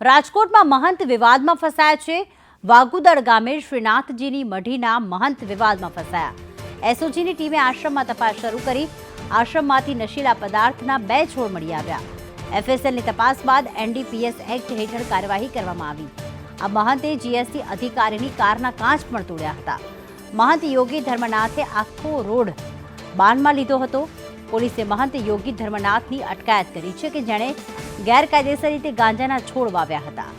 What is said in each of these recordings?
રાજકોટમાં મહંત વિવાદમાં ફસાયા છે. વાગુદળ ગામે શ્રીનાથજીની મઢીના મહંત વિવાદમાં ફસાયા. એસઓજીની ટીમે આશ્રમમાં તપાસ શરૂ કરી. આશ્રમમાંથી નશીલા પદાર્થના બે છોડ મળી આવ્યા. એફએસએલની તપાસ બાદ એનડીપીએસ એક્ટ હેઠળ કાર્યવાહી કરવામાં આવી. આ મહંતે જીએસટી અધિકારીની કારના કાચ પણ તોડ્યા હતા. મહંત યોગી ધર્મનાથે આખો રોડ બાનમાં લીધો હતો. પોલીસે મહંત યોગી ધર્મનાથની અટકાયત કરી છે કે જેણે ગેરકાયદેસર રીતે ગાંજાના છોડ વાવ્યા હતા.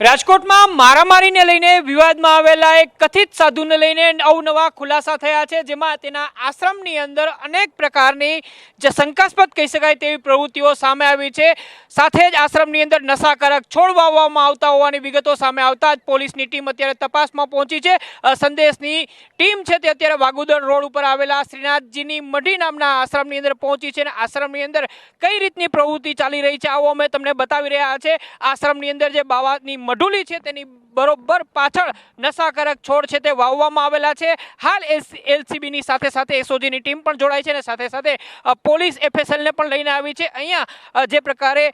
રાજકોટમાં મારામારીને લઈને વિવાદમાં આવેલા એક કથિત સાધુને લઈને અવનવા ખુલાસા થયા છે, જેમાં તેના આશ્રમની અંદર અનેક પ્રકારની જે શંકાસ્પદ કહી શકાય તેવી પ્રવૃત્તિઓ સામે આવી છે. સાથે જ આશ્રમની અંદર નશાકારક છોડ વાવવામાં આવતા હોવાની વિગતો સામે આવતા જ પોલીસની ટીમ અત્યારે તપાસમાં પહોંચી છે. સંદેશની ટીમ છે તે અત્યારે વાગુદર રોડ ઉપર આવેલા શ્રીનાથજીની મઢી નામના આશ્રમની અંદર પહોંચી છે અને આશ્રમની અંદર કઈ રીતની પ્રવૃત્તિ ચાલી રહી છે, આવો અમે તમને બતાવી રહ્યા છે. આશ્રમની અંદર જે બાવાની મઢુલી છે, તેની બરોબર પાછળ નશાકારક છોડ છે તે વાવવામાં આવેલા છે. હાલ એલસીબીની સાથે સાથે એસઓજીની ટીમ પણ જોડાઈ છે અને સાથે સાથે પોલીસ એફએસએલને પણ લઈને આવી છે. અહીંયા જે પ્રકારે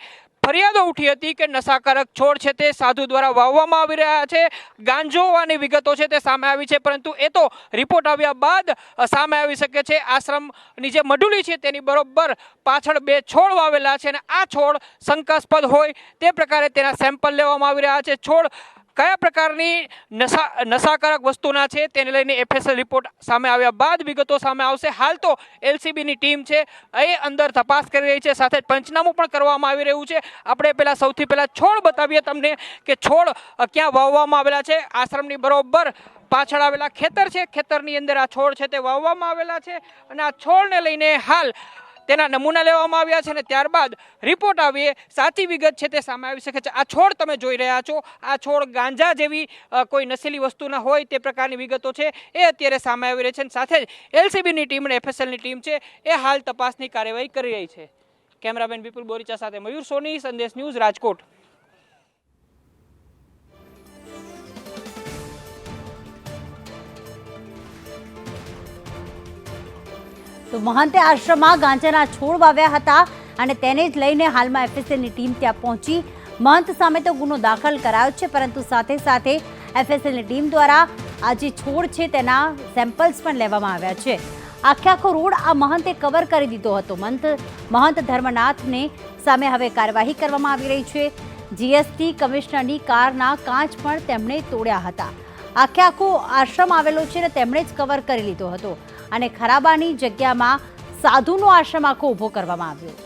ફરિયાદો ઉઠી હતી કે નશાકારક છોડ છે તે સાધુ દ્વારા વાવવામાં આવી રહ્યા છે. ગાંજો હોવાની વિગતો છે તે સામે આવી છે, પરંતુ એ તો રિપોર્ટ આવ્યા બાદ સામે આવી શકે છે. આશ્રમની જે મડુલી છે તેની બરોબર પાછળ બે છોડ વાવેલા છે અને આ છોડ શંકાસ્પદ હોય તે પ્રકારે તેના સેમ્પલ લેવામાં આવી રહ્યા છે. છોડ કયા પ્રકારની નશા, નશાકારક વસ્તુના છે તેને લઈને એફએસએલ રિપોર્ટ સામે આવ્યા બાદ વિગતો સામે આવશે. હાલ તો એલસીબીની ટીમ છે, એ અંદર તપાસ કરી રહી છે, સાથે પંચનામું પણ કરવામાં આવી રહ્યું છે. આપણે પહેલાં સૌથી પહેલાં છોડ બતાવીએ તમને કે છોડ ક્યાં વાવવામાં આવેલા છે. આશ્રમની બરોબર પાછળ આવેલા ખેતર છે. ખેતરની અંદર આ છોડ છે તે વાવવામાં આવેલા છે અને આ છોડને લઈને હાલ તેના નમૂના લેવામાં આવ્યા છે અને ત્યારબાદ રિપોર્ટ આવીએ, સાચી વિગત છે તે સામે આવી શકે છે. આ છોડ તમે જોઈ રહ્યા છો. આ છોડ ગાંજા જેવી કોઈ નશીલી વસ્તુના હોય તે પ્રકારની વિગતો છે. એ અત્યારે સામે આવી રહી છે અને સાથે જ એલસીબીની ટીમ અને એફએસએલની ટીમ છે એ હાલ તપાસની કાર્યવાહી કરી રહી છે. કેમેરામેન વિપુલ બોરીચા સાથે મયુર સોની, સંદેશ ન્યૂઝ રાજકોટ. તો મહંતે આશ્રમમાં ગાંજાના છોડ વાવ્યા હતા અને તેને જ લઈને હાલમાં એફએસએલની ટીમ ત્યાં પહોંચી. મહંત સામે તો ગુનો દાખલ કરાયો છે, પરંતુ સાથે સાથે એફએસએલની ટીમ દ્વારા આ જે છોડ છે તેના સેમ્પલ્સ પણ લેવામાં આવ્યા છે. આખે આખો રોડ આ મહંતે કવર કરી દીધો હતો. મંત મહંત ધર્મનાથને સામે હવે કાર્યવાહી કરવામાં આવી રહી છે. જીએસટી કમિશનરની કારના કાચ પણ તેમણે તોડ્યા હતા. આખે આખો આશ્રમ આવેલો છે ને તેમણે જ કવર કરી લીધો હતો. અને ખરાબાની જગ્યામાં સાધુનો આશ્રમ આખો ઊભો કરવામાં આવ્યો.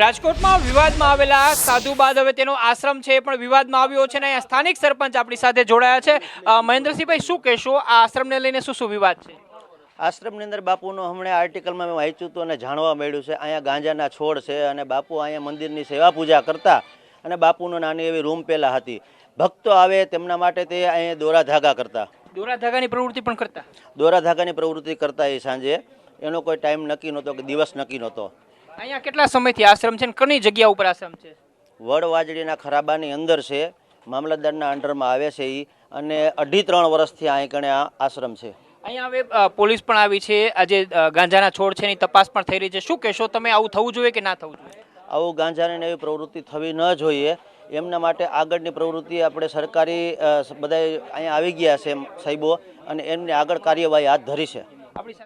રાજકોટમાં વિવાદમાં આવેલા સાધુ બાદ હવે તેનો આશ્રમ છે એ પણ વિવાદમાં આવ્યો છે અને અહીંયા સ્થાનિક સરપંચ આપણી સાથે જોડાયા છે. મહેન્દ્રસિંહભાઈ શું કહેશો? આ આશ્રમને લઈને શું શું વિવાદ છે? આશ્રમની અંદર બાપુનો હમણાં આર્ટિકલમાં મેં વાંચ્યું હતું અને જાણવા મળ્યું છે. અહીંયા ગાંજાના છોડ છે અને બાપુ અહીંયા મંદિરની સેવા પૂજા કરતા અને બાપુનો નાની એવી રૂમ પહેલાં હતી. ભક્તો આવે તેમના માટે તે અહીંયા દોરા ધાગા કરતા. દોરા ધાગાની પ્રવૃત્તિ પણ કરતા? દોરા ધાગાની પ્રવૃત્તિ કરતા એ સાંજે. એનો કોઈ ટાઈમ નક્કી નહોતો કે દિવસ નક્કી નહોતો. અહીંયા કેટલા સમયથી આશ્રમ છે ને ઘણી જગ્યા ઉપર આશ્રમ છે? વડવાજડીના ખરાબાની અંદર છે મામલતદારના અંડરમાં આવે છે એ અને અઢી ત્રણ વર્ષથી અહીં કણે આશ્રમ છે. અહીંયા હવે પોલીસ પણ આવી છે. આજે ગાંજાના છોડ છે એની તપાસ પણ થઈ રહી છે. શું કહેશો તમે? આવું થવું જોઈએ કે ના થવું જોઈએ? આવું ગાંજાની એવી પ્રવૃત્તિ થવી ન જોઈએ. એમના માટે આગળની પ્રવૃત્તિ આપણે સરકારી બધા અહીંયા આવી ગયા છે સાહેબો અને એમની આગળ કાર્યવાહી હાથ ધરી છે. આપણી